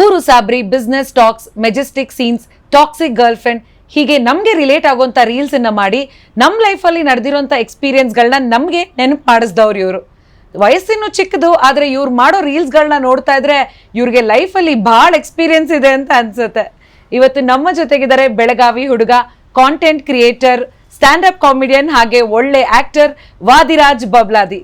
ಊರು ಸಾಬ್ರಿ business talks Majestic scenes toxic girlfriend ಹೀಗೆ ನಮಗೆ ರಿಲೇಟ್ ಆಗುವಂಥ ರೀಲ್ಸ್ ಅನ್ನ ಮಾಡಿ ನಮ್ಮ ಲೈಫಲ್ಲಿ ನಡೆದಿರೋಂಥ ಎಕ್ಸ್ಪೀರಿಯನ್ಸ್ಗಳನ್ನ ನಮಗೆ ನೆನಪು ಮಾಡಿಸ್ದವ್ರು ಇವರು. ವಯಸ್ಸಿನೂ ಚಿಕ್ಕದು, ಆದರೆ ಇವ್ರು ಮಾಡೋ ರೀಲ್ಸ್ಗಳನ್ನ ನೋಡ್ತಾ ಇದ್ರೆ ಇವ್ರಿಗೆ ಲೈಫಲ್ಲಿ ಭಾಳ ಎಕ್ಸ್ಪೀರಿಯನ್ಸ್ ಇದೆ ಅಂತ ಅನ್ಸುತ್ತೆ. ಇವತ್ತು ನಮ್ಮ ಜೊತೆಗಿದ್ದಾರೆ ಬೆಳಗಾವಿ ಹುಡುಗ content creator stand up comedian ಹಾಗೆ ಒಳ್ಳೆ ಆಕ್ಟರ್ ವಾದಿರಾಜ್ ಬಬ್ಲಾದಿ.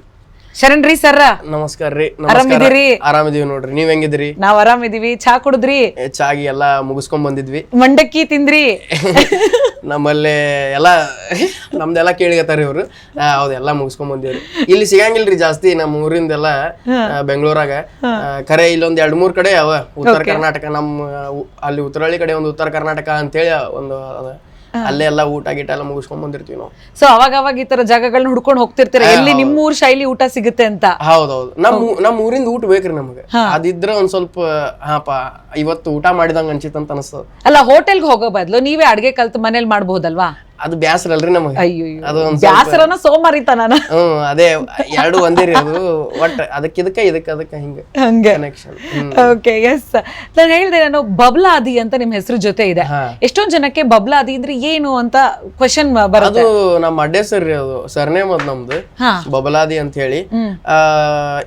ಶರಣ್ರಿ ಸರ್ ನಮಸ್ಕಾರ ರೀ ಆರಾಮಿದ್ದೀರಿ? ಆರಾಮಿದೀವಿ ನೋಡ್ರಿ. ನೀವ್ ಹೆಂಗಿದ್ರಿ ನಾವ್ ಆರಾಮಿದೀವಿ ಚಾ ಕುಡಿದ್ರಿ? ಚಾ ಚಾಗಿ ಎಲ್ಲಾ ಮುಗಿಸ್ಕೊಂಡ್ ಬಂದಿದ್ವಿ. ಮಂಡಕ್ಕಿ ತಿಂದ್ರಿ? ನಮ್ಮಲ್ಲಿ ಎಲ್ಲಾ ನಮ್ದೆಲ್ಲ ಕೇಳಿಗತ್ತಾರ ಇವ್ರು. ಹೌದೆಲ್ಲಾ ಹೌದು ಎಲ್ಲಾ ಮುಗಿಸ್ಕೊಂಡ್ ಬಂದಿವ್ರಿ. ಇಲ್ಲಿ ಸಿಗಂಗಿಲ್ರಿ ಜಾಸ್ತಿ ನಮ್ಮ ಊರಿಂದೆಲ್ಲ ಬೆಂಗಳೂರಾಗ. ಕರೆ ಇಲ್ಲೊಂದ್ ಎರಡ್ ಮೂರ್ ಕಡೆ ಅವ. ಉತ್ತರ ಕರ್ನಾಟಕ ನಮ್ಮ ಅಲ್ಲಿ ಉತ್ತರಹಳ್ಳಿ ಕಡೆ ಒಂದು ಉತ್ತರ ಕರ್ನಾಟಕ ಅಂತೇಳಿ ಒಂದು ಅದ. ಅಲ್ಲೇ ಎಲ್ಲ ಊಟ ಗೀಟ ಎಲ್ಲ ಮುಗಿಸ್ಕೊಂಡ್ ಬಂದಿರ್ತೀವಿ ನಾವು. ಸೊ ಅವಾಗ ಅವಾಗ ಈ ತರ ಜಾಗಗಳನ್ನ ಹುಡ್ಕೊಂಡು ಹೋಗ್ತಿರ್ತೀರ? ಎಲ್ಲಿ ನಿಮ್ಮ ಊರ್ ಶೈಲಿ ಊಟ ಸಿಗುತ್ತೆ ಅಂತ? ಹೌದೌದು. ನಮ್ ಊ- ನಮ್ ಊರಿಂದ ಊಟ ಬೇಕ್ರಿ ನಮ್ಗೆ. ಅದಿದ್ರೆ ಒಂದ್ ಸ್ವಲ್ಪ ಹಾಪ ಇವತ್ತು ಊಟ ಮಾಡಿದಂಗ ಅನ್ಸಿತ್ತಂತ ಅನಿಸ್ತದ. ಅಲ್ಲ ಹೋಟೆಲ್ಗೆ ಹೋಗೋ ಬದ್ಲು ನೀವೇ ಅಡ್ಗೆ ಕಲ್ತು ಮನೇಲಿ ಮಾಡ್ಬೋದಲ್ವಾ? ಅದು ಬ್ಯಾಸರ ಅಲ್ರಿ ನಮಗೆ? ಅಯ್ಯೋ ಅದು ಒಂದ್ ಬ್ಯಾಸರನ ಸೋಮಾರಿತ ನಾನು? ಹ್ಮ್ ಅದೇ ಎರಡು ಒಂದೇ ರೀ ಅದು. ಒಟ್ಟ ಅದಕ್ಕೆ ಇದಕ್ಕ ಇದಕ್ಕ ಅದಕ್ಕ ಹಿಂಗ ಹಂಗೆ. ಕನೆಕ್ಷನ್ ಓಕೆ ಎಸ್ ನಾನು ಹೇಳ್ದೆ ನಾನು ಬಬ್ಲಾದಿ ಅಂತ ನಿಮ್ ಹೆಸರು ಜೊತೆ ಇದೆ. ಹಾ. ಎಷ್ಟೊಂದ್ ಜನಕ್ಕೆ ಬಬ್ಲಾದಿ ಅಂದ್ರೆ ಏನು ಅಂತ ಕ್ವಶನ್ ಬರುತ್ತೆ? ಅದು ನಮ್ಮ ಅಡ್ಡೆ ಸರ್ ರೀ ಅದು ಸರ್ನೇಮ್ ಅದ್ ನಮ್ದು. ಹಾ. ಬಬಲಾದಿ ಅಂತ ಹೇಳಿ. ಆ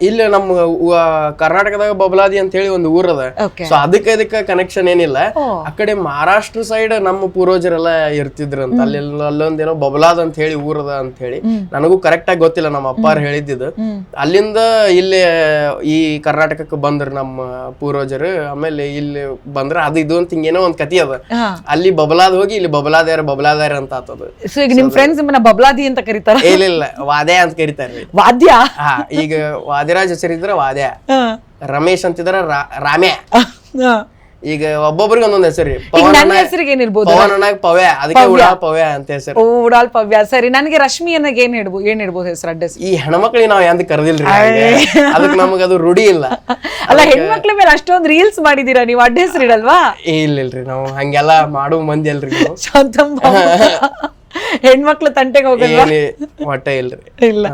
ಇಲ್ಲಿ ನಮ್ಮ ಊ- ಕರ್ನಾಟಕದಾಗ ಬಬಲಾದಿ ಅಂತ ಹೇಳಿ ಒಂದು ಊರದ. ಅದ ಓಕೆ ಸೊ ಅದಕ್ಕೆ ಇದಕ್ಕೆ ಕನೆಕ್ಷನ್ ಏನಿಲ್ಲ. ಓ. ಆ ಕಡೆ ಮಹಾರಾಷ್ಟ್ರ ಸೈಡ್ ನಮ್ಮ ಪೂರ್ವಜರೆಲ್ಲ ಇರ್ತಿದ್ರಂತ ಅಲ್ಲಿ ಅಲ್ಲೊಂದೇನೋ ಬಬಲಾದ್ ಅಂತ ಹೇಳಿ ಊರದ ಅಂತ ಹೇಳಿ ನನಗೂ ಕರೆಕ್ಟ್ ಆಗಿ ಗೊತ್ತಿಲ್ಲ ನಮ್ಮ ಅಪ್ಪಾರು ಹೇಳಿದ್ದಿದ್ದು ಅಲ್ಲಿಂದ ಇಲ್ಲಿ ಈ ಕರ್ನಾಟಕಕ್ಕೆ ಬಂದ್ರ ನಮ್ಮ ಪೂರ್ವಜರು. ಆಮೇಲೆ ಇಲ್ಲಿ ಬಂದ್ರ ಅದು ಇದು ಅಂತ ಹಿಂಗೇನೋ ಒಂದ್ ಕತಿ ಅದ. ಅಲ್ಲಿ ಬಬಲಾದ್ ಹೋಗಿ ಇಲ್ಲಿ ಬಬಲಾದ್ಯಾರ ಬಬಲಾದ್ಯಾರ ಅಂತ ಆತದ ಸೊ ಈಗ ನಿಮ್ ಫ್ರೆಂಡ್ಸ್ ಬಬ್ಲಾದಿ ಅಂತ ಕರೀತಾರ? ಇಲ್ಲ ಇಲ್ಲ. ವಾದ್ಯ ಅಂತ ಕರೀತಾರೆ ವಾದ್ಯ? ಹಾ ಈಗ ವಾದಿರಾಜ್ ಹೆಸರಿದ್ರ ವಾದ್ಯ. ರಮೇಶ್ ಅಂತಿದ್ರ ರಾಮೆ ರಾಮ್ಯ. ಈಗ ಒಬ್ಬೊಬ್ರಿಗೆ ಒಂದೊಂದು ಹೆಸರು ಪವನ್ ನನ್ನ ಅಣ್ಣ ಹೆಸರಿಗೆ ಏನಿರ್ಬೋದು ಪವನ್ ಅಣ್ಣಾಗ ಪವ್ಯ ಅದಕ್ಕೆ ಉಡಾಲ್ ಪವ್ಯ ಅಂತ ಹೆಸರು. ಓ ಉಡಾಲ್ ಪವ್ಯ. ಸರಿ ನನಗೆ ರಶ್ಮಿ ಅನ್ನಗೆ ಏನ್ ಹೇಳ್ಬೋದು ಏನ್ ಹೇಳ್ಬೋದು ಹೆಸರು ಅಡ್ರೆಸ್? ಈ ಹೆಣ್ಮಕ್ಳಿಗೆ ನಾವ್ ಎಂದ ಕರೆದಿಲ್ರಿ ಅದಕ್ಕೆ ನಮಗೆ ಅದು ರೂಢಿ ಇಲ್ಲ. ಅಲ್ಲ ಹೆಣ್ಮಕ್ಳ ಮೇಲೆ ಅಷ್ಟೊಂದ್ ರೀಲ್ಸ್ ಮಾಡಿದೀರಾ ನೀವು? ಅಡ್ಡ ಹೆಸರು ಇಡಲ್ವಾ? ಏ, ಇಲ್ಲ ಇಲ್ರಿ ನಾವು ಹಂಗೆಲ್ಲ ಮಾಡೋ ಮಂದಿ ಅಲ್ರಿ ನಾವು. ಶಾಂತಮ್ಮ ಹೆಣ್ಮಕ್ಳ ತಂಟೆಗೆ ಹೋಗಲ್ವಾ? ಏನಿ ಹೊಟ್ಟೆ ಇಲ್ರಿ ಇಲ್ಲ.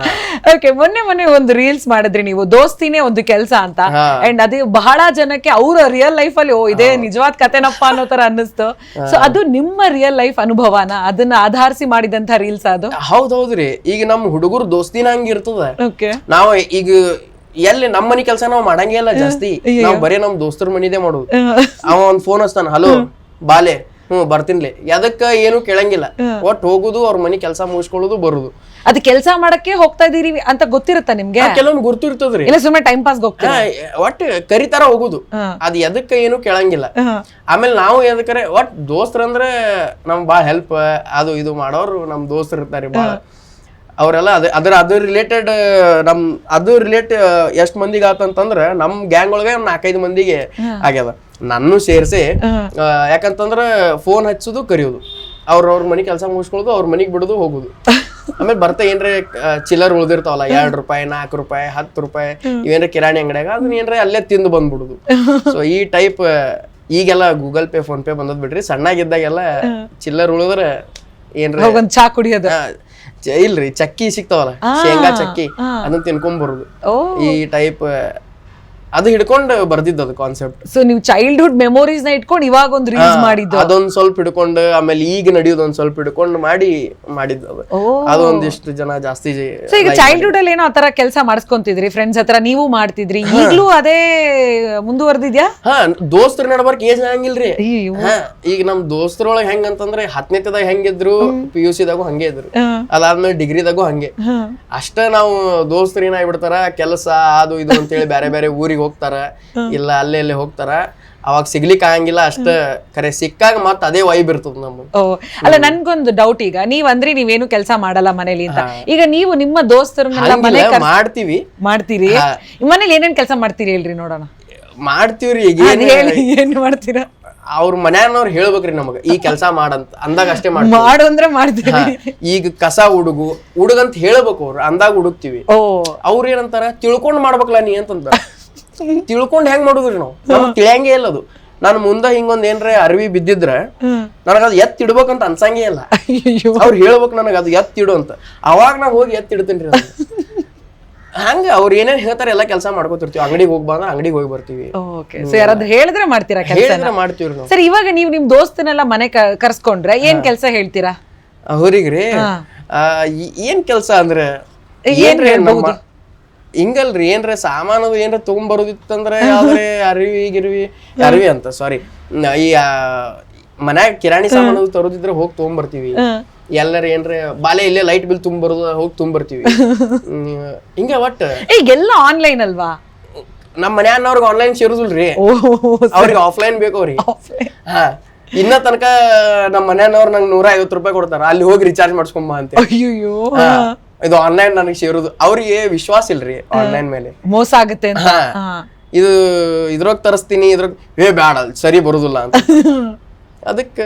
ಓಕೆ ಮೊನ್ನೆ ಮೊನ್ನೆ ಒಂದು ರೀಲ್ಸ್ ಮಾಡಿದ್ರಿ ನೀವು ದೋಸ್ತಿನೇ ಒಂದು ಕೆಲಸ ಅಂತ. ಅಂಡ್ ಅದು ಬಹಳ ಜನಕ್ಕೆ ಅವ್ರ ರಿಯಲ್ ಲೈಫ್ ಅಲ್ಲಿ ಓ ಇದೇ ನಿಜವಾದ ಕತೆನಪ್ಪ ಅನ್ನೋ ತರ ಅನ್ನಿಸ್ತು. ಸೊ ಅದು ನಿಮ್ಮ ರಿಯಲ್ ಲೈಫ್ ಅನುಭವನ ಅದನ್ನ ಆಧರಿಸಿ ಮಾಡಿದಂತ ರೀಲ್ಸ್ ಅದು? ಹೌದೌದ್ರಿ ಈಗ ನಮ್ ಹುಡುಗರು ದೋಸ್ತಿನ ಹಂಗಿರ್ತದ ಓಕೆ ನಾವ್ ಈಗ ಎಲ್ಲಿ ನಮ್ಮ ಮನಿ ಕೆಲಸ ನಾವು ಮಾಡಂಗೇ ಇಲ್ಲ ಜಾಸ್ತಿ. ನಾವು ಬರೀ ನಮ್ ದೋಸ್ತರ ಮನಿದೇ ಮಾಡೋದು. ಅವ ಒಂದ್ ಫೋನ್ ಹಚ್ತಾನ ಹಲೋ ಬಾಲೆ ಹ್ಮ್ ಬರ್ತೀನಿ ಎದಕ್ಕ ಏನು ಕೇಳಂಗಿಲ್ಲ. ಒಟ್ ಹೋಗುದು ಅವ್ರ ಮನಿ ಕೆಲಸ ಮುಗಿಸ್ಕೊಳ್ಳೋದು ಬರುದು. ಅದ್ ಕೆಲಸ ಮಾಡಕ್ಕೆ ಹೋಗ್ತಾ ಇದೀರಿ ಅಂತ ಗೊತ್ತಿರುತ್ತ ನಿಮ್ಗೆ? ಕೆಲವೊಂದು ಗುರ್ತು ಇರ್ತದ್ರಿ ಇಲ್ಲ ಸುಮ್ಮನೆ ಟೈಮ್ ಪಾಸ್ ಹೋಗ್ತಾ ಒಟ್ ಕರಿತಾರ ಹೋಗುದು. ಅದ್ ಎದಕ್ಕ ಏನು ಕೇಳಂಗಿಲ್ಲ. ಆಮೇಲೆ ನಾವು ಎದಕ್ಕರೆ ಒಟ್ ದೋಸ್ತ್ರಂದ್ರೆ ನಮ್ ಬಾಳ ಹೆಲ್ಪ್ ಅದು ಇದು ಮಾಡೋರು ನಮ್ ದೋಸ್ತರು ಇರ್ತಾರೆ ಬಾಳ. ಅವರೆಲ್ಲ ಅದ ಅದ್ರ ಅದು ರಿಲೇಟೆಡ್ ನಮ್ ಅದು ರಿಲೇಟ್ ಎಷ್ಟ್ ಮಂದಿಗೆ ಆತಂತಂದ್ರ ನಮ್ ಗ್ಯಾಂಗ್ ಒಳಗೆ ನಾಲ್ಕೈದು ಮಂದಿಗೆ ಆಗ್ಯದ. ನನ್ನೂ ಸೇರಿಸಿ ಯಾಕಂತಂದ್ರ ಫೋನ್ ಹಚ್ಚೋದು ಕರಿಯೋದು. ಅವ್ರ ಅವ್ರ ಮನೆ ಕೆಲಸ ಮುಗಿಸ್ಕೊಳ್ಳೋದು ಅವ್ರ ಮನೆಗೆ ಬಿಡೋದು ಹೋಗುದು. ಆಮೇಲೆ ಬರ್ತಾ ಏನ್ರೆ ಚಿಲ್ಲರ್ ಉಳ್ದಿರ್ತಾವಲ್ಲ ಎರಡ್ ರೂಪಾಯಿ ನಾಲ್ಕು ರೂಪಾಯಿ ಹತ್ತು ರೂಪಾಯಿ ಇವೇನ್ರ ಕಿರಾಣಿ ಅಂಗಡಿಯಾಗ ಅದನ್ನ ಏನ್ರ ಅಲ್ಲೇ ತಿಂದು ಬಂದ್ಬಿಡುದು. ಸೊ ಈ ಟೈಪ್ ಈಗೆಲ್ಲ ಗೂಗಲ್ ಪೇ ಫೋನ್ ಪೇ ಬಂದದ್ ಬಿಡ್ರಿ ಸಣ್ಣಾಗಿದ್ದಾಗೆಲ್ಲ ಚಿಲ್ಲರ್ ಉಳಿದ್ರೆ ಏನ್ರ ಒಂದ್ ಚಾ ಕುಡಿಯೋದ. ಇಲ್ರಿ ಚಕ್ಕಿ ಸಿಗ್ತಾವಲ್ಲ ಶೇಂಗಾ ಚಕ್ಕಿ ಅದನ್ನ ತಿನ್ಕೊಂಡ್ ಬರುದು ಈ ಟೈಪ್ ಅದು ಹಿಡ್ಕೊಂಡು ಬರ್ದಿದ್ದು ಅದು ಕಾನ್ಸೆಪ್ಟ್ ಸೊ ನೀವು ಚೈಲ್ಡ್ಹುಡ್ ಮೆಮೊರೀಸ್ನ ಇಟ್ಕೊಂಡು ಇವಾಗ ಒಂದು ರೀಸ್ ಮಾಡಿದ್ದು. ಅದೊಂದ್ ಸ್ವಲ್ಪ ಹಿಡ್ಕೊಂಡು ಆಮೇಲೆ ಈಗ ನಡೆಯೋದು ಒಂದ್ ಸ್ವಲ್ಪ ಹಿಡ್ಕೊಂಡು ಮಾಡಿ ಮಾಡಿದ್ದು ಅದು. ಅದು ಒಂದಿಷ್ಟು ಜನ ಜಾಸ್ತಿ ಸೊ ಈಗ ಚೈಲ್ಡ್ಹುಡ್ ಅಲ್ಲಿ ಏನೋ ಆತರ ಕೆಲಸ ಮಾಡಿಸ್ಕೊಂತಿದ್ರಿ ಫ್ರೆಂಡ್ಸ್ ಹತ್ರ ನೀವು ಮಾಡ್ತಿದ್ರಿ ಈಗಲೂ ಅದೇ ಮುಂದುವರೆದಿದ್ಯಾ? ಹಾ ದೋಸ್ತರ ನಡಬರ್ಕ್ ಏಜ್ ಆಗಂಗಿಲ್ರಿ. ಅಯ್ಯೋ ಹಾ ಈಗ ನಮ್ ದೋಸ್ತರೊಳಗ ಹೆಂಗ ಅಂತಂದ್ರೆ ಹತ್ತನೇತದಾಗ ಹೆಂಗಿದ್ರು ಪಿ ಯು ಸಿದಾಗೂ ಹಂಗೆ ಇದ್ರು. ಅದಾದ್ಮೇಲೆ ಡಿಗ್ರಿದಾಗೂ ಹಂಗೆ. ಅಷ್ಟ ನಾವು ದೋಸ್ತರು ಏನಾಗ್ಬಿಡ್ತಾರ ಕೆಲಸ ಅದು ಇದು ಅಂತೇಳಿ ಬೇರೆ ಬೇರೆ ಊರಿಗೆ ಹೋಗ್ತಾರ ಇಲ್ಲ ಅಲ್ಲೇ ಅಲ್ಲೇ ಹೋಗ್ತಾರ ಅವಾಗ ಸಿಗ್ಲಿಕ್ಕೆ ಆಗಂಗಿಲ್ಲ ಅಷ್ಟ ಕರೆ ಸಿಕ್ಕಾಗ ಮತ್ತೆ ಅದೇ ವೈಬ್ ಇರ್ತದ ನಮ್ಗೆ ಓ ಅಲ್ಲ ನನ್ಗೊಂದು ಡೌಟ್ ಈಗ ನೀವ್ ಅಂದ್ರಿ ನೀವೇನು ಕೆಲಸ ಮಾಡಲ್ಲ ಮನೇಲಿ ಅಂತ. ಈಗ ನೀವು ನಿಮ್ಮ ದೋಸ್ತರನ್ನೆಲ್ಲ ಮನೆ ಹಂಗಿಲ್ಲ ಮಾಡ್ತೀವಿ. ಮಾಡ್ತೀರಿ? ಮನೇಲಿ ಏನೇನ್ ಕೆಲಸ ಮಾಡ್ತೀರಿ ಹೇಳ್ರಿ ನೋಡೋಣ. ಮಾಡ್ತೀವ್ರಿ ಈಗ ಅದ್ ಹೇಳಿ ಏನ್ ಮಾಡ್ತೀರಾ? ಅವ್ರ ಮನ್ಯಾನವ್ರು ಹೇಳ್ಬೇಕ್ರಿ ನಮಗ ಈ ಕೆಲಸ ಮಾಡಂತ ಅಂದಾಗ ಅಷ್ಟೇ ಮಾಡ್ತೀವಿ. ಮಾಡು ಅಂದ್ರೆ ಮಾಡ್ತೀರಿ. ಈಗ ಕಸ ಹುಡುಗು ಹುಡುಗಂತ ಹೇಳ್ಬೇಕು ಅವ್ರು ಅಂದಾಗ ಹುಡುಕ್ತಿವಿ ಓ. ಅವ್ರ ಏನಂತಾರ ತಿಳ್ಕೊಂಡ್ ಮಾಡ್ಬೇಕಲ್ಲ ನೀ ಅಂತಂದ. ತಿಳ್ಕೊಂಡ್ ಹೆಂಗ್ ಮಾಡುದ್ರಿ ನಾವು? ನಮ್ಗ್ ತಿಳಿಯಂಗೇ ಇಲ್ಲ ಅದು. ನಾನು ಮುಂದ ಹಿಂಗೊಂದ್ ಏನ್ರೆ ಅರಿವಿ ಬಿದ್ದಿದ್ರೆ ಅದ್ ಎತ್ ಇಡ್ಬೇಕಂತ ಅನ್ಸಂಗೇ ಇಲ್ಲ. ಅವ್ರು ಹೇಳ್ಬೇಕು ನನಗ ಅದು ಎತ್ ಇಡು ಅಂತ. ಅವಾಗ ನಾ ಹೋಗಿ ಎತ್ ಇಡ್ತೀನಿ ಅದನ್ನ. ಹಂಗ ಅವ್ರು ಏನೇನ್ ಹೇಳ್ತಾರೆ ಎಲ್ಲ ಕೆಲಸ ಮಾಡ್ಕೋತಿರ್ತೀವಿ. ಅಂಗಡಿಗೆ ಹೋಗಿ ಬಂದ್ರೆ ಅಂಗಡಿಗೆ ಹೋಗಿ ಬರ್ತೀವಿ. ಓಕೆ. ಸೊ ಯಾರಾದ್ರೂ ಹೇಳಿದ್ರೆ ಮಾಡ್ತೀರಾ ಕೆಲಸ ನಾವು. ಸರ್ ಇವಾಗ ನೀವು ನಿಮ್ ದೋಸ್ತನೆಲ್ಲ ಮನೆ ಕರ್ಸ್ಕೊಂಡ್ರೆ ಏನ್ ಕೆಲಸ ಹೇಳ್ತೀರಾ? ಅವ್ರಿಗ್ರಿ ಏನ್ ಕೆಲ್ಸ ಅಂದ್ರೆ ಏನ್ರಿ ನಮ್ಮ ಹಿಂಗಲ್ರಿ ಏನ್ರ ಸಾಮಾನು ಏನ್ರ ತಗೊಂಬರೋದಿತ್ತಂದ್ರೆ ಯಾವ್ದ್ರೆ ಅರಿವಿ ಗಿರಿವಿ ಅರಿವಿ ಅಂತ ಸಾರಿ ಈ ಮನ್ಯಾಗ ಕಿರಾಣಿ ಸಾಮಾನು ತರೋದಿದ್ರೆ ಹೋಗಿ ತಗೊಂಬರ್ತೀವಿ. ಎಲ್ಲರ ಏನ್ರ ಬಾಲೆ ಇಲ್ಲೇ ಲೈಟ್ ಬಿಲ್ ತುಂಬರೋದು ಹೋಗಿ ತುಂಬರ್ತೀವಿ ಹಿಂಗ ಒಟ್ಟ. ಈಗೆಲ್ಲ ಆನ್ಲೈನ್ ಅಲ್ವಾ? ನಮ್ಮ ಮನ್ಯಾನವ್ರಿಗೆ ಆನ್ಲೈನ್ ಸೇರುದಿಲ್ರಿ. ಅವ್ರಿಗೆ ಆಫ್ಲೈನ್ ಬೇಕು ಅವ್ರಿಗೆ ಹಾ ಇನ್ನ ತನಕ ನಮ್ಮ ಮನ್ಯಾನವ್ರು ನಂಗೆ ನೂರ ಐವತ್ತು ರೂಪಾಯಿ ಕೊಡ್ತಾರ. ಅಲ್ಲಿ ಹೋಗಿ ರಿಚಾರ್ಜ್ ಮಾಡಿಸ್ಕೊಂಬ ಅಂತ. ಅಯ್ಯೋ ಇದು ಆನ್ಲೈನ್ ನನಗೆ ಸೇರುದು. ಅವ್ರಿಗೆ ವಿಶ್ವಾಸ ಇಲ್ರಿ ಆನ್ಲೈನ್ ಮೇಲೆ. ಮೋಸ ಆಗುತ್ತೆ ಅಂತ. ಹಾ. ಇದು ಇದ್ರಾಗ ತರಿಸ್ತೀನಿ ಇದ್ರಾಗ ಏ ಬ್ಯಾಡ ಸರಿ ಬರುದಿಲ್ಲ ಅಂತ. ಅದಕ್ಕೆ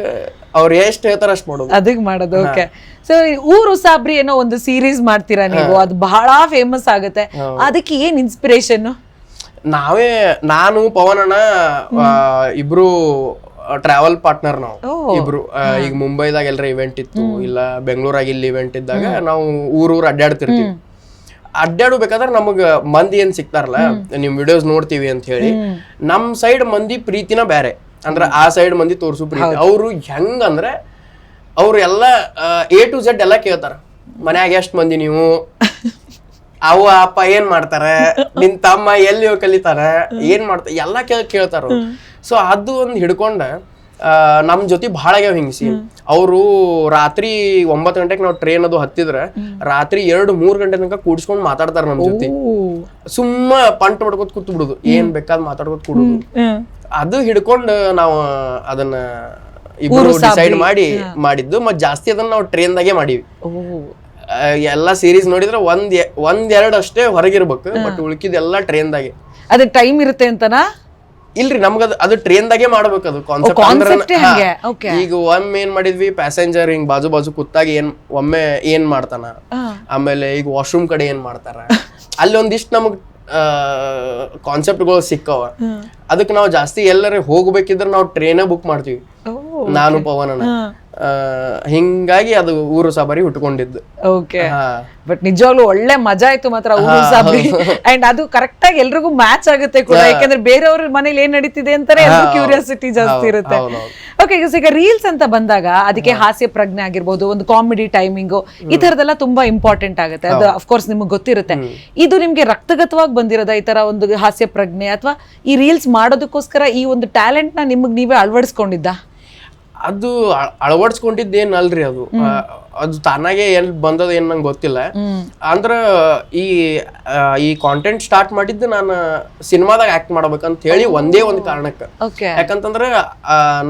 ಅವ್ರು ಎಷ್ಟು ಹೇಳ್ತಾರ ಅಷ್ಟು ಮಾಡೋದು. ಅದಕ್ ಮಾಡೋದು ಓಕೆ ಸೊ ಊರು ಸಾಬ್ರಿ ಏನೋ ಒಂದು ಸೀರೀಸ್ ಮಾಡ್ತೀರಾ ನೀವು? ಅದು ಬಹಳ ಫೇಮಸ್ ಆಗುತ್ತೆ. ಅದಕ್ಕೆ ಏನ್ ಇನ್ಸ್ಪಿರೇಷನ್ ನಾವೇ ನಾನು ಪವನಣ್ಣ ಆ, ಇಬ್ರು ಟ್ರಾವೆಲ್ ಪಾರ್ಟ್ನರ್ ನಾವು. ಇಬ್ರು ಈಗ ಮುಂಬೈದಾಗ ಎಲ್ಲರ ಇವೆಂಟ್ ಇತ್ತು ಇಲ್ಲ ಬೆಂಗಳೂರಾಗ ಇಲ್ಲಿ ಇವೆಂಟ್ ಇದ್ದಾಗ ನಾವು ಊರೂರು ಅಡ್ಡಾಡ್ತಿರ್ತೀವಿ. ಅಡ್ಡಾಡಬೇಕಾದ್ರೆ ನಮಗ ಮಂದಿ ಏನ್ ಸಿಗ್ತಾರಲ್ಲ ನಿಮ್ ವಿಡಿಯೋಸ್ ನೋಡ್ತೀವಿ ಅಂತ ಹೇಳಿ ನಮ್ ಸೈಡ್ ಮಂದಿ ಪ್ರೀತಿನ ಬೇರೆ ಅಂದ್ರೆ ಆ ಸೈಡ್ ಮಂದಿ ತೋರ್ಸು ಪ್ರೀತಿ. ಅವರು ಹೆಂಗ ಅಂದ್ರೆ ಅವ್ರು ಎಲ್ಲ ಎ ಟು ಝೆಡ್ ಎಲ್ಲ ಕೇಳ್ತಾರ. ಮನ್ಯಾಗ ಎಷ್ಟ್ ಮಂದಿ ನೀವು? ಅವ್ವ ಅಪ್ಪ ಏನ್ ಮಾಡ್ತಾರೆ? ನಿನ್ ತಮ್ಮ ಎಲ್ಲಿ ಕಲಿತಾರೆ ಏನ್ ಮಾಡ್ತಾರೆ ಎಲ್ಲಾ ಕೇಳ ಕೇಳ್ತಾರ. ಸೊ ಅದು ಒಂದ್ ಹಿಡ್ಕೊಂಡ ನಮ್ ಜೊತೆ ಬಹಳ ಆಗ್ಯಾವ ಹಿಂಗ್ಸಿ. ಅವರು ರಾತ್ರಿ ಒಂಬತ್ತು ಗಂಟೆಗೆ ನಾವು ಟ್ರೈನ್ ಅದು ಹತ್ತಿದ್ರೆ ರಾತ್ರಿ ಎರಡು ಮೂರ್ ಗಂಟೆ ತನಕ ಕೂಡ್ಸ್ಕೊಂಡ್ ಮಾತಾಡ್ತಾರ ನಮ್ ಜೊತೆ. ಸುಮ್ಮ ಪಂಟ್ ಮಾಡ್ಕೊತ ಕೂತ್ ಬಿಡುದು. ಏನ್ ಬೇಕಾದ್ ಮಾತಾಡ್ಕೊತ ಕೂಡುದು. ಅದು ಹಿಡ್ಕೊಂಡು ನಾವು ಅದನ್ನ ಇಬ್ಬರು ಡಿಸೈಡ್ ಮಾಡಿ ಮಾಡಿದ್ದು ಮತ್ತೆ ಜಾಸ್ತಿ ಅದನ್ನ ನಾವು ಟ್ರೈನ್ದಾಗೆ ಮಾಡೀವಿ. ಎಲ್ಲಾ ಸೀರೀಸ್ ನೋಡಿದ್ರೆ ಒಂದ್ ಎ- ಒಂದ್ ಎರಡ್ ಅಷ್ಟೇ ಹೊರಗಿರ್ಬೇಕು ಬಟ್ ಉಳ್ಕಿದೆಲ್ಲ ಟ್ರೈನ್ದಾಗೆ ಅದೇ ಟೈಮ್ ಇರುತ್ತೆ ಅಂತನ? ಇಲ್ರಿ ನಮ್ಗದು ಅದು ಟ್ರೈನ್ದಾಗೆ ಮಾಡ್ಬೇಕು ಅದು ಕಾನ್ಸೆಪ್ಟ್ concept ಏ ಹಂಗೆ, okay. ಈಗ ಒಮ್ಮೆ ಏನ್ ಮಾಡಿದ್ವಿ ಪ್ಯಾಸೆಂಜರ್ ಹಿಂಗ್ ಬಾಜು ಬಾಜು ಕುತ್ತಾಗ ಏನ್ ಒಮ್ಮೆ ಏನ್ ಮಾಡ್ತಾನ? ಆಮೇಲೆ ಈಗ ವಾಶ್ರೂಮ್ ಕಡೆ ಏನ್ ಮಾಡ್ತಾರ? ಅಲ್ಲಿ ಒಂದಿಷ್ಟು ನಮಗ್ ಕಾನ್ಸೆಪ್ಟ್ಗಳು ಸಿಕ್ಕವ. ಅದಕ್ಕೆ ನಾವು ಜಾಸ್ತಿ ಎಲ್ಲರ ಹೋಗ್ಬೇಕಿದ್ರೆ ನಾವು ಟ್ರೈನ ಬುಕ್ ಮಾಡ್ತೀವಿ. ನಾನು ಪವನನ. ಹಿಂಗಾಗಿ ಅದು ಊರು ಸಾಬಾರಿ ಹುಟ್ಕೊಂಡಿದ್ದು. ಓಕೆ ಬಟ್ ನಿಜವಾಗ್ಲೂ ಒಳ್ಳೆ ಮಜಾ ಆಯ್ತು ಮಾತ್ರ ಊರು ಸಾಬರಿ. ಅಂಡ್ ಅದು ಕರೆಕ್ಟ್ ಆಗಿ ಎಲ್ರಿಗೂ ಮ್ಯಾಚ್ ಆಗುತ್ತೆ ಕೂಡ. ಯಾಕಂದ್ರೆ ಬೇರೆಯವ್ರ ಮನೇಲಿ ಏನ್ ನಡೀತಿದೆ ಅಂತಾನೆ ಕ್ಯೂರಿಯಾಸಿಟಿ ಜಾಸ್ತಿ ಇರುತ್ತೆ. ಓಕೆ ಈಗ ರೀಲ್ಸ್ ಅಂತ ಬಂದಾಗ ಅದಕ್ಕೆ ಹಾಸ್ಯ ಪ್ರಜ್ಞೆ ಆಗಿರ್ಬೋದು ಒಂದು ಕಾಮಿಡಿ ಟೈಮಿಂಗು ಈ ತರದೆಲ್ಲ ತುಂಬಾ ಇಂಪಾರ್ಟೆಂಟ್ ಆಗುತ್ತೆ. ಅದು ಅಫ್ಕೋರ್ಸ್ ನಿಮ್ಗೆ ಗೊತ್ತಿರುತ್ತೆ. ಇದು ನಿಮ್ಗೆ ರಕ್ತಗತವಾಗಿ ಬಂದಿರೋದ ಈ ತರ ಒಂದು ಹಾಸ್ಯ ಪ್ರಜ್ಞೆ? ಅಥವಾ ಈ ರೀಲ್ಸ್ ಮಾಡೋದಕ್ಕೋಸ್ಕರ ಈ ಒಂದು ಟ್ಯಾಲೆಂಟ್ನ ನಿಮ್ಗೆ ನೀವೇ ಅಳವಡಿಸ್ಕೊಂಡಿದ್ದ? ಅದು ಅಳವಡಿಸ್ಕೊಂಡಿದ್ದೇನಲ್ರಿ ಅಳವಡಿಸ್ಕೊಂಡಿದ್ದೇನ್ ಅಲ್ರಿ ಅದು ಅದು ತಾನಾಗೆ ಎಲ್ಲಿ ಬಂದದ ಏನ್ ನಂಗೆ ಗೊತ್ತಿಲ್ಲ. ಅಂದ್ರ ಈ ಈ ಕಾಂಟೆಂಟ್ ಸ್ಟಾರ್ಟ್ ಮಾಡಿದ್ದು ನಾನು ಸಿನಿಮಾದಾಗ ಆಕ್ಟ್ ಮಾಡ್ಬೇಕಂತ ಹೇಳಿ ಒಂದೇ ಒಂದು ಕಾರಣಕ್ಕೆ. ಯಾಕಂತಂದ್ರ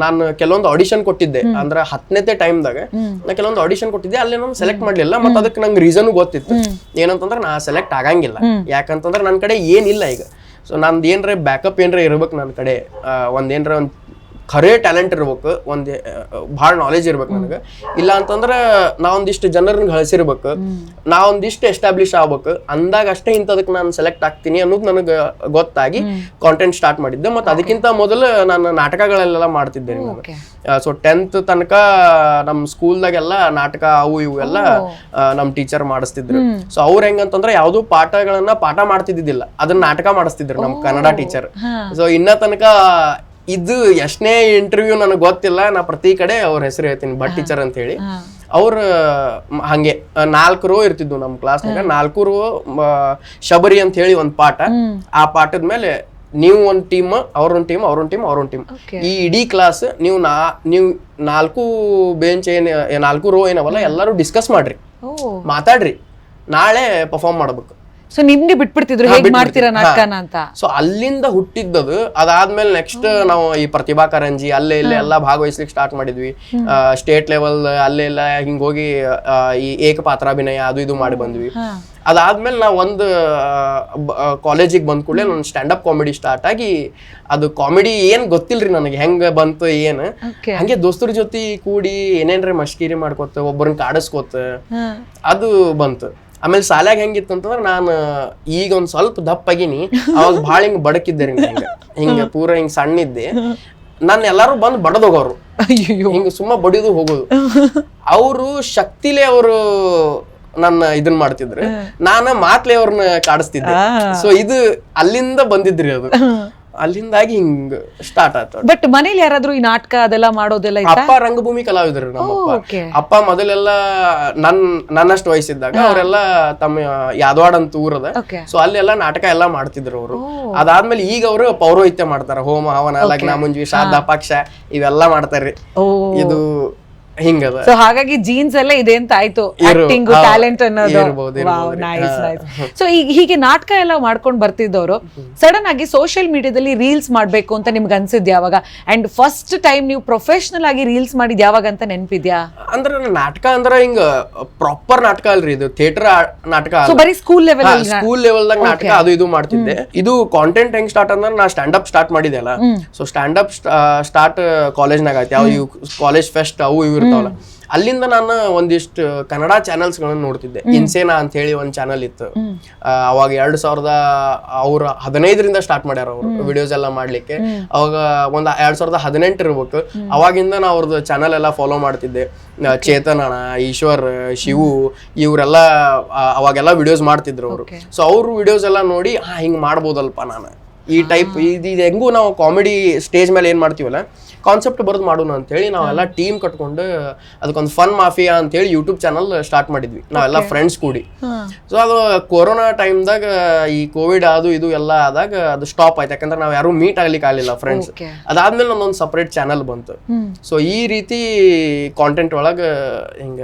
ನಾನು ಕೆಲವೊಂದು ಆಡಿಷನ್ ಕೊಟ್ಟಿದ್ದೆ. ಅಂದ್ರ ಹತ್ತನೇತೆ ಟೈಮ್ದಾಗ ನಾ ಕೆಲವೊಂದು ಆಡಿಷನ್ ಕೊಟ್ಟಿದ್ದೆ ಅಲ್ಲಿ ನಾನು ಸೆಲೆಕ್ಟ್ ಮಾಡ್ಲಿಲ್ಲ. ಮತ್ತೆ ಅದಕ್ಕೆ ನಂಗೆ ರೀಸನ್ ಗೊತ್ತಿತ್ತು. ಏನಂತಂದ್ರ ನಾ ಸೆಲೆಕ್ಟ್ ಆಗಂಗಿಲ್ಲ. ಯಾಕಂತಂದ್ರ ನನ್ನ ಕಡೆ ಏನಿಲ್ಲ ಈಗ. ಸೊ ನಂದು ಏನರ ಬ್ಯಾಕಪ್ ಏನ್ರ ಇರ್ಬೇಕು ನನ್ನ ಕಡೆ. ಆ, ಒಂದ್ ಏನ್ರ ಒಂದ್ ಖರೇ ಟ್ಯಾಲೆಂಟ್ ಇರ್ಬೇಕು ಒಂದು ಭಾಳ ನಾಲೆಜ್ ಇರ್ಬೇಕು ನನಗೆ. ಇಲ್ಲ ಅಂತಂದ್ರೆ ನಾ ಒಂದಿಷ್ಟು ಜನರನ್ನ ಗಳಿಸಿರ್ಬೇಕು ನಾ ಒಂದಿಷ್ಟು ಎಸ್ಟಾಬ್ಲಿಷ್ ಆಗ್ಬೇಕು ಅಂದಾಗ ಅಷ್ಟೇ ಇಂಥದಕ್ಕೆ ನಾನು ಸೆಲೆಕ್ಟ್ ಆಗ್ತೀನಿ ಅನ್ನೋದು ನನಗೆ ಗೊತ್ತಾಗಿ ಕಾಂಟೆಂಟ್ ಸ್ಟಾರ್ಟ್ ಮಾಡಿದ್ದೆ. ಮತ್ತು ಅದಕ್ಕಿಂತ ಮೊದಲು ನಾನು ನಾಟಕಗಳೆಲ್ಲ ಮಾಡ್ತಿದ್ದೆ ನಾನು. ಸೊ ಟೆಂತ್ ತನಕ ನಮ್ಮ ಸ್ಕೂಲ್ದಾಗೆಲ್ಲ ನಾಟಕ ಅವು ಇವು ಎಲ್ಲ ನಮ್ಮ ಟೀಚರ್ ಮಾಡಿಸ್ತಿದ್ರು. ಸೊ ಅವ್ರು ಹೆಂಗಂತಂದ್ರೆ ಯಾವ್ದು ಪಾಠಗಳನ್ನ ಪಾಠ ಮಾಡ್ತಿದ್ದಿಲ್ಲ ಅದನ್ನ ನಾಟಕ ಮಾಡಿಸ್ತಿದ್ರು ನಮ್ಮ ಕನ್ನಡ ಟೀಚರ್ ಸೊ ಇನ್ನ ತನಕ ಇದು ಎಷ್ಟನೇ ಇಂಟರ್ವ್ಯೂ ನನಗೆ ಗೊತ್ತಿಲ್ಲ. ನಾ ಪ್ರತಿ ಕಡೆ ಅವ್ರ ಹೆಸರು ಹೇಳ್ತೀನಿ ಬಟ್ ಟೀಚರ್ ಅಂತ ಹೇಳಿ ಅವ್ರ ಹಂಗೆ ನಾಲ್ಕು ರೋ ಇರ್ತಿದ್ವು ನಮ್ಮ ಕ್ಲಾಸ್ನಾಗ ನಾಲ್ಕು ರೋ ಶಬರಿ ಅಂತ ಹೇಳಿ ಒಂದು ಪಾಠ. ಆ ಪಾಠದ ಮೇಲೆ ನೀವು ಒಂದು ಟೀಮ್ ಅವ್ರೊಂದು ಟೀಮ್ ಅವ್ರೊಂದು ಟೀಮ್ ಅವ್ರೊಂದು ಟೀಮ್ ಈ ಇಡೀ ಕ್ಲಾಸ್ ನೀವು ನಾ ನೀವು ನಾಲ್ಕು ಬೆಂಚ್ ಏನ್ ನಾಲ್ಕು ರೋ ಏನವಲ್ಲ ಎಲ್ಲರೂ ಡಿಸ್ಕಸ್ ಮಾಡ್ರಿ. ಮಾತಾಡ್ರಿ. ನಾಳೆ ಪರ್ಫಾರ್ಮ್ ಮಾಡ್ಬೇಕು. ಸೊ ನಿಮ್ಗೆ ಬಿಟ್ಬಿಡ್ತಿದ್ರು. ಹೇಗ್ ಮಾಡ್ತೀರಾ ನಾಟಕನ ಅಂತ? ಸೊ ಅಲ್ಲಿಂದ ಹುಟ್ಟಿದ್ದದು. ಅದಾದ್ಮೇಲೆ ನೆಕ್ಸ್ಟ್ ನಾವು ಈ ಪ್ರತಿಭಾ ಕಾರಂಜಿ ಅಲ್ಲೇ ಇಲ್ಲೇ ಎಲ್ಲ ಭಾಗವಹಿಸ್ಲಿಕ್ಕೆ ಸ್ಟಾರ್ಟ್ ಮಾಡಿದ್ವಿ. ಸ್ಟೇಟ್ ಲೆವೆಲ್ ಅಲ್ಲೇ ಎಲ್ಲ ಹಿಂಗ್ ಹೋಗಿ ಈ ಏಕಪಾತ್ರಾಭಿನಯ ಅದು ಇದು ಮಾಡಿ ಬಂದ್ವಿ. ಅದಾದ್ಮೇಲೆ ನಾ ಒಂದು ಕಾಲೇಜಿಗೆ ಬಂದ ಕೂಡಲೇ ನನ್ನ ಸ್ಟ್ಯಾಂಡಪ್ ಕಾಮಿಡಿ ಸ್ಟಾರ್ಟ್ ಆಗಿ ಅದು ಕಾಮಿಡಿ ಏನ್ ಗೊತ್ತಿಲ್ರಿ ನನಗೆ. ಹೆಂಗ ಬಂತು ಏನು? ಹಂಗೆ ದೋಸ್ತರ ಜೊತೆ ಕೂಡಿ ಏನೇನ್ರಿ ಮಶ್ಕೀರಿ ಮಾಡ್ಕೋತ ಒಬ್ಬರನ್ನ ಕಾಡಿಸ್ಕೋತ ಅದು ಬಂತು. ಆಮೇಲೆ ಸಾಲ್ಯಾಗ ಹೆಂಗಿತ್ತು ಅಂತಂದ್ರೆ ನಾನು ಈಗ ಒಂದು ಸ್ವಲ್ಪ ದಪ್ಪಾಗಿನಿ. ಅವಾಗ ಭಾಳ ಹಿಂಗೆ ಬಡಕಿದ್ದೆ ರೀ ಹಿಂಗೆ. ಹಿಂಗೆ ಪೂರ ಹಿಂಗೆ ಸಣ್ಣಿದ್ದೆ ನನ್ನ ಎಲ್ಲರೂ ಬಂದು ಬಡದು ಹೋಗೋರು ಅಯ್ಯೋ ಹಿಂಗ ಸುಮ್ಮ ಬಡಿದು ಹೋಗೋದು. ಅವರು ಶಕ್ತಿಲೇ ಅವರು ನನ್ನ ಇದನ್ನ ಮಾಡ್ತಿದ್ರೆ. ನಾನು ಮಾತ್ಲೆ ಅವ್ರನ್ನ ಕಾಡಿಸ್ತಿದ್ದೆ. ಸೊ ಇದು ಅಲ್ಲಿಂದ ಬಂದಿದ್ರಿ ಅದು. ಅಲ್ಲಿಂದಾಗಿ ಹಿಂಗ್ ಸ್ಟಾರ್ಟ್ ಆಯ್ತು ಬಟ್ ಮನೇಲಿ ಯಾರಾದ್ರೂ ಈ ನಾಟಕ ಅದೆಲ್ಲ ಮಾಡೋದೆಲ್ಲ ಅಪ್ಪ ರಂಗಭೂಮಿ ಕಲಾವಿದ್ರು ನಮ್ಮಪ್ಪ ಓಕೆ ಅಪ್ಪ ಮೊದಲೆಲ್ಲ ನನ್ ನನ್ನಷ್ಟು ವಯಸ್ಸಿದ್ದಾಗ ಅವರೆಲ್ಲ ತಮ್ಮ ಯಾದವಾಡ್ ಅಂತ ಊರದ. ಸೊ ಅಲ್ಲೆಲ್ಲ ನಾಟಕ ಎಲ್ಲಾ ಮಾಡ್ತಿದ್ರು ಅವರು. ಅದಾದ್ಮೇಲೆ ಈಗ ಅವರು ಪೌರೋಹಿತ್ಯ ಮಾಡ್ತಾರ. ಹೋಮ ಹವನ ಲಗ್ನ ಮುಂಜಿ ಶ್ರಾದ್ದ ಪಕ್ಷ ಇವೆಲ್ಲ ಮಾಡ್ತಾರ್ರಿ ಇದು ಹಿಂಗದ. ಸೊ ಹಾಗಾಗಿ ಜೀನ್ಸ್ ಎಲ್ಲ ಇದೆ ಅಂತ ಆಯ್ತು ಆಕ್ಟಿಂಗ್ ಟ್ಯಾಲೆಂಟ್ ಅನ್ನೋದು. ನೈಸ್ ನೈಸ್ ಸೊ ಈಗ ಹೀಗೆ ನಾಟಕ ಎಲ್ಲ ಮಾಡ್ಕೊಂಡ್ ಬರ್ತಿದ್ದವರು ಸಡನ್ ಆಗಿ ಸೋಷಿಯಲ್ ಮೀಡಿಯಾದಲ್ಲಿ ರೀಲ್ಸ್ ಮಾಡ್ಬೇಕು ಅಂತ ನಿಮ್ಗೆ ಅನ್ಸಿದ್ ಯಾವಾಗ? ಅಂಡ್ ಫಸ್ಟ್ ಟೈಮ್ ನೀವು ಪ್ರೊಫೆಷನಲ್ ಆಗಿ ರೀಲ್ಸ್ ಮಾಡಿದ್ ಯಾವಾಗ ಅಂತ ನೆನ್ಪಿದ್ಯಾ? ಅಂದ್ರೆ ನಾಟಕ ಅಂದ್ರೆ ಹಿಂಗ ಪ್ರಾಪರ್ ನಾಟಕ ಅಲ್ರಿ ಇದು ಥಿಯೇಟರ್ ನಾಟಕ ಸೊ ಬರೀ ಸ್ಕೂಲ್ ಲೆವೆಲ್ ಸ್ಕೂಲ್ ಲೆವೆಲ್ದಾಗ ನಾಟಕ ಅದು ಇದು ಮಾಡ್ತಿದ್ದೆ. ಇದು ಕಾಂಟೆಂಟ್ ಹೆಂಗ್ ಸ್ಟಾರ್ಟ್ ಅಂದ್ರೆ ನಾ ಸ್ಟ್ಯಾಂಡ್ ಅಪ್ ಸ್ಟಾರ್ಟ್ ಮಾಡಿದೆ ಅಲ್ಲ. So stand up start college ನಾಗ ಆಯ್ತು. ಯಾವ ಕಾಲೇಜ್ ಫೆಸ್ಟ್ ಅವು ಇವು ಇರ್ತಾವಲ್ಲ ಅಲ್ಲಿಂದ ನಾನು ಒಂದಿಷ್ಟು ಕನ್ನಡ ಚಾನೆಲ್ಸ್ ಗಳನ್ನ ನೋಡ್ತಿದ್ದೆ ಇನ್ಸೇನಾ ಅಂತ ಹೇಳಿ ಒಂದ್ ಚಾನಲ್ ಇತ್ತು. ಅವಾಗ ಎರಡ್ ಸಾವಿರದ ಅವ್ರ ಹದಿನೈದರಿಂದ ಸ್ಟಾರ್ಟ್ ಮಾಡ್ಯಾರ ಅವರು ವಿಡಿಯೋಸ್ ಎಲ್ಲ ಮಾಡ್ಲಿಕ್ಕೆ. ಅವಾಗ ಒಂದ್ ಎರಡ್ ಸಾವಿರದ ಹದಿನೆಂಟು ಇರ್ಬೇಕು. ಅವಾಗಿಂದ ನಾ ಅವ್ರದ್ದು ಚಾನಲ್ ಎಲ್ಲ ಫಾಲೋ ಮಾಡ್ತಿದ್ದೆ. ಆ, ಚೇತನ್ ಅಣ್ಣ ಈಶ್ವರ್ ಶಿವು ಇವರೆಲ್ಲ ಅವಾಗೆಲ್ಲ ವಿಡಿಯೋಸ್ ಮಾಡ್ತಿದ್ರು ಅವರು. ಸೊ ಅವ್ರ ವಿಡಿಯೋಸ್ ಎಲ್ಲ ನೋಡಿ ಹಿಂಗ್ ಮಾಡ್ಬೋದಲ್ಪ ನಾನು. ಈ ಟೈಪ್ ಇದು ಇದು ಹೆಂಗೂ ನಾವು ಕಾಮಿಡಿ ಸ್ಟೇಜ್ ಮೇಲೆ ಏನ್ ಮಾಡ್ತೀವಲ್ಲ ಕಾನ್ಸೆಪ್ಟ್ ಬರೋದು ಮಾಡೋಣ ಅಂತೇಳಿ ನಾವೆಲ್ಲ ಟೀಮ್ ಕಟ್ಕೊಂಡು ಅದಕ್ಕೊಂದು ಫನ್ ಮಾಫಿಯಾ ಅಂತೇಳಿ ಯೂಟ್ಯೂಬ್ ಚಾನಲ್ ಸ್ಟಾರ್ಟ್ ಮಾಡಿದ್ವಿ. ನಾವೆಲ್ಲ ಫ್ರೆಂಡ್ಸ್ ಕೂಡಿ. ಸೊ ಅದು ಕೊರೋನಾ ಟೈಮ್ದಾಗ ಈ ಕೋವಿಡ್ ಅದು ಇದು ಎಲ್ಲ ಆದಾಗ ಅದು ಸ್ಟಾಪ್ ಆಯ್ತು. ಯಾಕಂದ್ರೆ ನಾವು ಯಾರು ಮೀಟ್ ಆಗ್ಲಿಕ್ಕೆ ಆಗಲಿಲ್ಲ ಫ್ರೆಂಡ್ಸ್. ಅದಾದ್ಮೇಲೆ ನಮ್ದೊಂದು ಸಪ್ರೇಟ್ ಚಾನಲ್ ಬಂತು. ಸೊ ಈ ರೀತಿ ಕಾಂಟೆಂಟ್ ಒಳಗ ಹಿಂಗ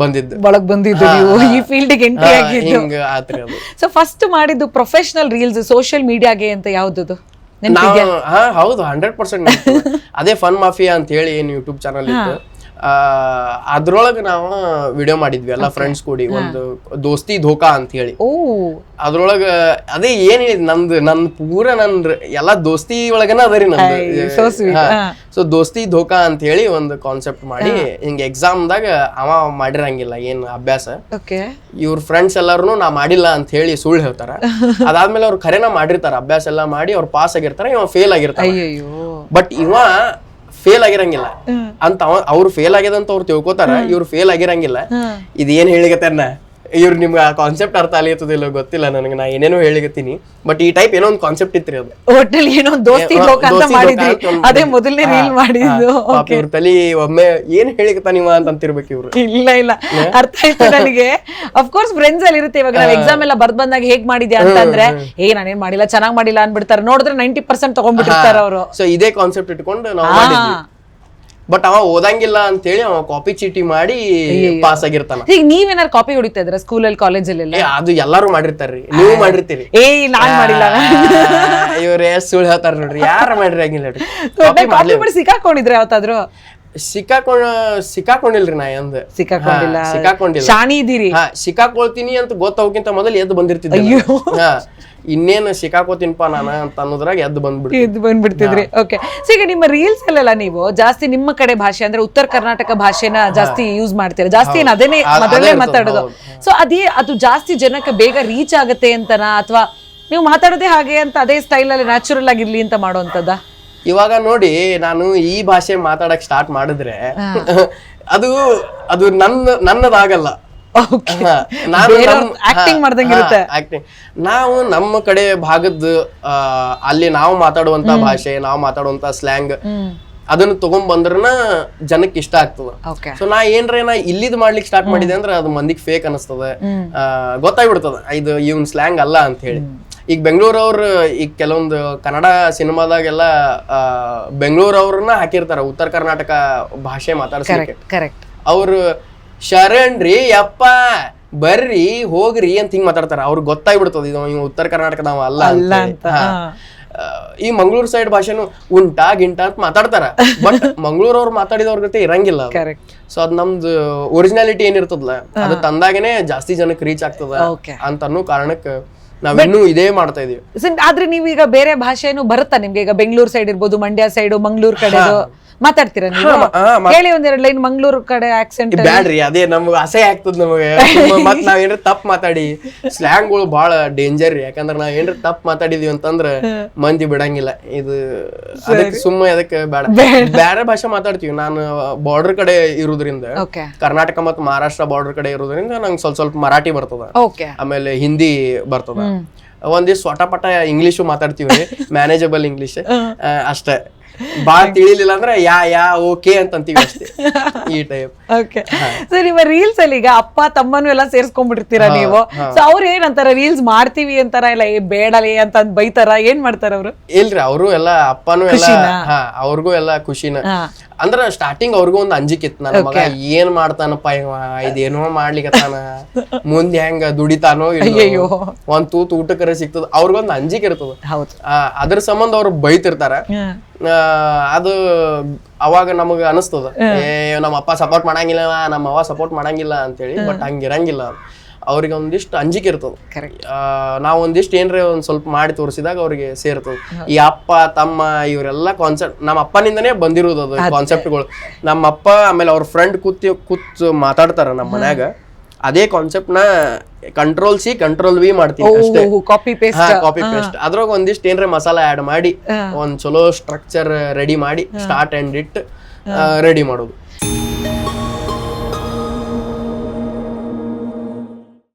ಬಂದಿದ್ದು. ಒಳಗ್ ಬಂದಿದ್ದು ನೀವು. ಈ ಫೀಲ್ಡ್ ಎಂಟ್ರಿ ಆಗಿದ್ದು. ಸೊ ಫಸ್ಟ್ ಮಾಡಿದ್ದು ಪ್ರೊಫೆಷನಲ್ ರೀಲ್ಸ್ ಸೋಷಿಯಲ್ ಮೀಡಿಯಾಗೆ ಅಂತ ಯಾವ್ದದು? ನಾವು ಹಾ ಹೌದು ಹಂಡ್ರೆಡ್ ಪರ್ಸೆಂಟ್ ಅದೇ ಫನ್ ಮಾಫಿಯಾ ಅಂತ ಹೇಳಿ ಏನ್ ಯೂಟ್ಯೂಬ್ ಚಾನಲ್ ಇತ್ತು. ಅದ್ರೊಳಗ ನಾವು ವಿಡಿಯೋ ಮಾಡಿದ್ವಿ ಎಲ್ಲ ಫ್ರೆಂಡ್ಸ್ ಕೂಡಿ ಒಂದು ದೋಸ್ತಿ ಧೋಕಾ ಅಂತ ಹೇಳಿ. ಅದ್ರೊಳಗ ಅದೇ ಏನ್ ಹೇಳಿದ್ ನಂದು ನನ್ ಪೂರ ನನ್ ಎಲ್ಲಾ ದೋಸ್ತಿ ಒಳಗನ ಅದರಿ ನಂದು. ಸೊ ದೋಸ್ತಿ ಧೋಕಾ ಅಂತ ಹೇಳಿ ಒಂದು ಕಾನ್ಸೆಪ್ಟ್ ಮಾಡಿ ಹಿಂಗ ಎಕ್ಸಾಮ್ದಾಗ ಅವ ಮಾಡಿರಂಗಿಲ್ಲ ಏನ್ ಅಭ್ಯಾಸ. ಇವ್ರ ಫ್ರೆಂಡ್ಸ್ ಎಲ್ಲಾರು ನಾ ಮಾಡಿಲ್ಲ ಅಂತ ಹೇಳಿ ಸುಳ್ಳು ಹೇಳ್ತಾರ. ಅದಾದ್ಮೇಲೆ ಅವ್ರು ಖರೇನ ಮಾಡಿರ್ತಾರ ಅಭ್ಯಾಸ ಎಲ್ಲಾ ಮಾಡಿ ಅವ್ರು ಪಾಸ್ ಆಗಿರ್ತಾರ ಇವ ಫೇಲ್ ಆಗಿರ್ತಾರ ಬಟ್ ಇವ ಫೇಲ್ ಆಗಿರಂಗಿಲ್ಲ. ಅಂತ ಅವ ಅವ್ರು ಫೇಲ್ ಆಗ್ಯದಂತ ಅವ್ರು ತಿಳ್ಕೊತಾರ ಇವ್ರು ಫೇಲ್ ಆಗಿರಂಗಿಲ್ಲ. ಇದೇನ್ ಏನ್ ಹೇಳಿಗತ್ತನ್ನ ಇವ್ರು ನಿಮ್ಗೆ ಆ ಕಾನ್ಸೆಪ್ಟ್ ಅರ್ಥ ಆಗ್ಲಿತ್ತದಿಲ್ಲ ಗೊತ್ತಿಲ್ಲ ನನಗೆ ನಾ ಏನೇನೋ ಹೇಳಿಗತ್ತೀನಿ ಬಟ್ ಈ ಟೈಪ್ ಏನೋ ಒಂದು ಕಾನ್ಸೆಪ್ಟ್ ಇತ್ತು ಅದು. ಹೋಟೆಲ್ ಏನೋ ದೋಸ್ತಿ ಲೋಕ ಅಂತ ಒಂದ್ ಅದೇ. ಮೊದಲನೇ ರೀಲ್ ಮಾಡಿದ್ದು. ಹಾ. ಇವ್ರ ತಲಿ ಒಮ್ಮೆ ಏನ್ ಹೇಳಿಕತ್ತ ನೀವ ಅಂತ ಅಂತಿರ್ಬೇಕು ಇವ್ರು. ಇಲ್ಲ ಇಲ್ಲ. ಅರ್ಥ ಆಯ್ತು ನನಗೆ. ಅಫ್ಕೋರ್ಸ್ ಫ್ರೆಂಡ್ಸ್ ಅಲ್ಲಿ ಇರುತ್ತೆ ಇವಾಗ ನಾವು ಎಕ್ಸಾಮ್ ಎಲ್ಲ ಬರ್ದ್ ಬಂದಾಗ ಹೇಗ್ ಮಾಡಿದ್ಯಾ ಅಂತಂದ್ರೆ ಏ ನಾನೇನ್ ಮಾಡಿಲ್ಲ ಚೆನ್ನಾಗ್ ಮಾಡಿಲ್ಲ ಅನ್ಬಿಡ್ತಾರೆ ನೋಡಿದ್ರೆ ನೈಂಟಿ ಪರ್ಸೆಂಟ್ ತಗೊಂಡ್ಬಿಟ್ಟಿರ್ತಾರ ಅವರು. ಸೊ ಇದೇ ಕಾನ್ಸೆಪ್ಟ್ ಇಟ್ಕೊಂಡು ನಾವು ಬಟ್ ಅವ ಓದಂಗಿಲ್ಲ ಅಂತೇಳಿ ಅವ ಕಾಪಿ ಚೀಟಿ ಮಾಡಿ ಪಾಸ್ ಆಗಿರ್ತಾನ. ಈಗ ನೀವೇನಾರು ಕಾಪಿ ಹೊಡಿತಾ ಇದ್ರ ಸ್ಕೂಲಲ್ಲಿ ಕಾಲೇಜ್ ಅಲ್ಲಿ ಅದು ಎಲ್ಲಾರು ಮಾಡಿರ್ತಾರ್ರಿ. ನೀವು ಮಾಡಿರ್ತೀರಿ. ಏಯ್ ನಾನ್ ಮಾಡಿಲ್ಲ. ಇವ್ರ ಸುಳ್ಳು ಹೇಳ್ತಾರ ನೋಡ್ರಿ. ಯಾರ ಮಾಡ್ರಿ ನೋಡ್ರಿ ಕಾಪಿ ಸಿಕ್ಕಾಕೊಂಡಿದ್ರೆ ಯಾವತ್ತಾದ್ರು? ಸಿಕ್ಕಾಕೊಂಡ ಸಿಕ್ಕಾಕೊಂಡಿಲ್ರಿ ನಾ ಎಂದ. ಸಿಕ್ಕಾಕೊಂಡಿಲ್ಲ. ಸಿಕ್ಕಾಕೊಂಡಿಲ್ಲ. ಶಾಣಿ ಇದೀರಿ. ಹಾ ಸಿಕ್ಕಾಕೊಳ್ತೀನಿ ಅಂತ ಗೊತ್ತಾಗೋಕ್ಕಿಂತ ಮೊದಲು ಎದ್ದು ಬಂದಿರ್ತಿದ್ದೆ ಇನ್ನೇನು ಸಿಕ್ಕಾಕೋತೀನಪ್ಪ ನಾನು ಅಂತ ಅನ್ನೋದ್ರಾಗ ಎದ್ದು ಬಂದ್ಬಿಡ್ತೀನಿ ಇದು ಬಂದ್ಬಿಡ್ತಿದ್ರಿ. ಓಕೆ ಸೊ ಈಗ ನಿಮ್ಮ ರೀಲ್ಸ್ ಅಲ್ಲೆಲ್ಲ ನೀವು ಜಾಸ್ತಿ ನಿಮ್ಮ ಕಡೆ ಭಾಷೆ ಅಂದ್ರೆ ಉತ್ತರ ಕರ್ನಾಟಕ ಭಾಷೆನ ಜಾಸ್ತಿ ಯೂಸ್ ಮಾಡ್ತೀರಾ? ಜಾಸ್ತಿ ಏನ್ ಅದೇನೆ ಅದ್- ಮೊದಲೇ ಅದೇ ಮಾತಾಡೋದು. ಸೊ ಅದೇ ಅದು ಜಾಸ್ತಿ ಜನಕ್ಕೆ ಬೇಗ ರೀಚ್ ಆಗುತ್ತೆ ಅಂತನಾ? ಅಥವಾ ನೀವು ಮಾತಾಡೋದೇ ಹಾಗೆ ಅಂತ ಅದೇ ಸ್ಟೈಲ್ ಅಲ್ಲಿ ನ್ಯಾಚುರಲ್ ಆಗಿರ್ಲಿ ಅಂತ ಮಾಡುವಂತದ ಇವಾಗ ನೋಡಿ ನಾನು ಈ ಭಾಷೆ ಮಾತಾಡಕ್ ಸ್ಟಾರ್ಟ್ ಮಾಡಿದ್ರೆ ಅದು ಅದು ನನ್ನ ನನ್ನದಾಗಲ್ಲ. ಮಾಡ್ದಂಗ್ ಇರುತ್ತೆ. ನಾವು ನಮ್ಮ ಕಡೆ ಭಾಗದ ಅಲ್ಲಿ ನಾವು ಮಾತಾಡುವಂತ ಭಾಷೆ ನಾವು ಮಾತಾಡುವಂತ ಸ್ಲ್ಯಾಂಗ್ ಅದನ್ನ ತಗೊಂಡ್ ಬಂದ್ರನ ಜನಕ್ಕೆ ಇಷ್ಟ ಆಗ್ತದ. ಸೊ ನಾ ಏನ್ರ ನಾ ಇಲ್ಲಿದ್ ಮಾಡ್ಲಿಕ್ಕೆ ಸ್ಟಾರ್ಟ್ ಮಾಡಿದೆ ಅಂದ್ರೆ ಅದು ಮಂದಿಗೆ ಫೇಕ್ ಅನಿಸ್ತದ. ಗೊತ್ತಾಗ್ಬಿಡ್ತದ. ಇದು ಇವನ್ ಸ್ಲ್ಯಾಂಗ್ ಅಲ್ಲ ಅಂತ ಹೇಳಿ. ಈಗ ಬೆಂಗಳೂರವ್ರ ಈಗ ಕೆಲವೊಂದು ಕನ್ನಡ ಸಿನಿಮಾದಾಗೆಲ್ಲ ಬೆಂಗಳೂರವ್ರನ್ನ ಹಾಕಿರ್ತಾರ. ಉತ್ತರ ಕರ್ನಾಟಕ ಭಾಷೆ ಮಾತಾಡ್ಸ್ ಅವ್ರು ಶರಣ್ರಿ ಯಪ್ಪ ಬರ್ರಿ ಹೋಗ್ರಿ ಅಂತ ಹಿಂಗ್ ಮಾತಾಡ್ತಾರ. ಅವ್ರಿಗೆ ಗೊತ್ತಾಗ್ಬಿಡ್ತದ ಇದು ಇವ ಉತ್ತರ ಕರ್ನಾಟಕದವ ಅಲ್ಲ ಅಲ್ಲ ಅಂತ ಈ ಮಂಗಳೂರು ಸೈಡ್ ಭಾಷೆನು ಉಂಟಾ ಗಿಂಟ ಅಂತ ಮಾತಾಡ್ತಾರ. ಬಟ್ ಮಂಗಳೂರವ್ರು ಮಾತಾಡಿದವ್ರ ಜೊತೆ ಇರಂಗಿಲ್ಲ ಸೊ ಅದ್ ನಮ್ದು ಒರಿಜಿನಾಲಿಟಿ ಏನಿರ್ತದಲ್ಲ ಅದು ತಂದಾಗೇನೆ ಜಾಸ್ತಿ ಜನಕ್ಕೆ ರೀಚ್ ಆಗ್ತದ ಅಂತ ಅನ್ನೋ ಕಾರಣಕ್ಕೆ ನಾವಿನ್ನೂ ಇದೇ ಮಾಡ್ತಾ ಇದೀವಿ. ಆದ್ರೆ ನೀವು ಈಗ ಬೇರೆ ಭಾಷೆನು ಬರುತ್ತಾ ನಿಮ್ಗೆ? ಈಗ ಬೆಂಗಳೂರು ಸೈಡ್ ಇರ್ಬೋದು ಮಂಡ್ಯ ಸೈಡ್ ಮಂಗಳೂರು ಕಡೆದು. ಮಾತಾಡ್ತೀರಾ ನೀವು? ಹೇಳಿ ಒಂದೆರಡು ಲೈನ್ ಮಂಗಳೂರು ಕಡೆ ಆಕ್ಸೆಂಟ್ ಬ್ಯಾಡ್ರಿ ಅದೇ ನಮ್ಗೆ ಅಸಹ್ಯ ಆಗ್ತದ ನಮಗೆ. ಮತ್ ನಾವ್ ಏನ್ರ ತಪ್ಪ ಮಾತಾಡಿ. ಸ್ಲ್ಯಾಂಗ್ಗಳು ಬಹಳ ಡೇಂಜರ್ ರೀ. ಯಾಕಂದ್ರ ನಾವ್ ಏನ್ರ ತಪ್ಪ ಮಾತಾಡಿದೀವಿ ಅಂತಂದ್ರ ಮಂದಿ ಬಿಡಂಗಿಲ್ಲ. ಇದು ಅದಕ್ಕೆ ಸುಮ್ಮ ಅದಕ್ಕೆ ಬೇಡ. ಬೇರೆ ಭಾಷೆ ಮಾತಾಡ್ತೀವಿ. ನಾನು ಬಾರ್ಡರ್ ಕಡೆ ಇರೋದ್ರಿಂದ ಕರ್ನಾಟಕ ಮತ್ತು ಮಹಾರಾಷ್ಟ್ರ ಬಾರ್ಡರ್ ಕಡೆ ಇರೋದ್ರಿಂದ ನಂಗೆ ಸ್ವಲ್ಪ ಸ್ವಲ್ಪ ಮರಾಠಿ ಬರ್ತದ. ಆಮೇಲೆ ಹಿಂದಿ ಬರ್ತದ. ಒಂದಿಷ್ಟು ಸ್ವಟ ಪಟ ಇಂಗ್ಲಿಷು ಮಾತಾಡ್ತೀವಿ. ಮ್ಯಾನೇಜಬಲ್ ಇಂಗ್ಲೀಷ್ ಅಷ್ಟೇ. ಬಾಳ ತಿಳಿಲಿಲ್ಲ ಅಂದ್ರೆ ಯಾ ಯಾ ಓಕೆ ಅಂತ ಅಂತೀವಿ ಅಷ್ಟೇ. ಈ ಟೈಪ್ ಓಕೆ ಸೊ ನಿಮ್ಮ ರೀಲ್ಸ್ ಅಲ್ಲಿ ಈಗ ಅಪ್ಪ ತಮ್ಮನು ಎಲ್ಲ ಸೇರ್ಸ್ಕೊಂಡ್ಬಿಟ್ಟಿರ್ತೀರಾ ನೀವು? ಸೊ ಅವ್ರು ಏನಂತಾರ ರೀಲ್ಸ್ ಮಾಡ್ತೀವಿ ಅಂತಾರ ಇಲ್ಲ ಏ ಬೇಡಲೇ ಅಂತ ಅಂದ್ ಬೈತಾರ? ಏನ್ ಮಾಡ್ತಾರ ಅವರು? ಇಲ್ರಿ ಅವರು ಎಲ್ಲ ಅಪ್ಪನೂ ಎಲ್ಲ ಹಾ ಅವ್ರಿಗೂ ಎಲ್ಲ ಖುಷಿನ. ಅಂದ್ರ ಸ್ಟಾರ್ಟಿಂಗ್ ಅವ್ರಿಗೂ ಒಂದ್ ಅಂಜಿಕಿತ್ತು ನನ್ನ ಮಗ ಏನ್ ಮಾಡ್ತಾನಪ್ಪ ಇವ? ಇದೇನೋ ಮಾಡ್ಲಿಕತ್ತಾನ. ಮುಂದ್ ಹೆಂಗ ದುಡಿತಾನೋ. ಇಲ್ಲ ಒಂದ್ ತೂತ್ ಊಟಕ್ಕರೆ ಸಿಗ್ತದ. ಅವ್ರಿಗೊಂದ್ ಅಂಜಿಕೆ ಇರ್ತದ. ಅದ್ರ ಸಂಬಂಧ ಅವ್ರು ಬೈತಿರ್ತಾರ. ಅದು ಅವಾಗ ನಮಗ ಅನಿಸ್ತದ. ಏ ನಮ್ಮ ಅಪ್ಪ ಸಪೋರ್ಟ್ ಮಾಡಂಗಿಲ್ಲ ನಮ್ಮ ಅವ್ವ ಸಪೋರ್ಟ್ ಮಾಡಂಗಿಲ್ಲ ಅಂತೇಳಿ ಬಟ್ ಹಂಗಿರಂಗಿಲ್ಲ ಅವ್ರಿಗೆ ಒಂದಿಷ್ಟು ಅಂಜಿಕೆ ಇರ್ತದ. ನಾವು ಆ, ನಾವ್ ಒಂದಿಷ್ಟು ಏನ್ರೀ ಒಂದ್ ಸ್ವಲ್ಪ ಮಾಡಿ ತೋರಿಸಿದಾಗ ಅವ್ರಿಗೆ ಸೇರ್ತದ. ಈ ಅಪ್ಪ ತಮ್ಮ ಇವರೆಲ್ಲ ಕಾನ್ಸೆಪ್ಟ್ ನಮ್ಮ ಅಪ್ಪನಿಂದನೇ ಬಂದಿರೋದು ಅದು ಕಾನ್ಸೆಪ್ಟ್ಗಳು ನಮ್ಮ ಅಪ್ಪ ಆಮೇಲೆ ಅವ್ರ ಫ್ರೆಂಡ್ ಕೂತಿ ಕೂತ್ ಮಾತಾಡ್ತಾರ ನಮ್ಮ ಮನ್ಯಾಗ. ಅದೇ ಕಾನ್ಸೆಪ್ಟ್ನ ಕಂಟ್ರೋಲ್ ಸಿ ಕಂಟ್ರೋಲ್ ವಿ ಮಾಡ್ತೀವಿ ಅಷ್ಟೇ. ಕಾಪಿ ಪೇಸ್ಟ್ ಕಾಪಿ ಪೇಸ್ಟ್ ಅದ್ರಾಗ ಒಂದಿಷ್ಟು ಏನ್ರ ಮಸಾಲ ಆಡ್ ಮಾಡಿ ಒಂದ್ ಚಲೋ ಸ್ಟ್ರಕ್ಚರ್ ರೆಡಿ ಮಾಡಿ ಸ್ಟಾರ್ಟ್ ಅಂಡ್ ಇಟ್ ರೆಡಿ ಮಾಡೋದು.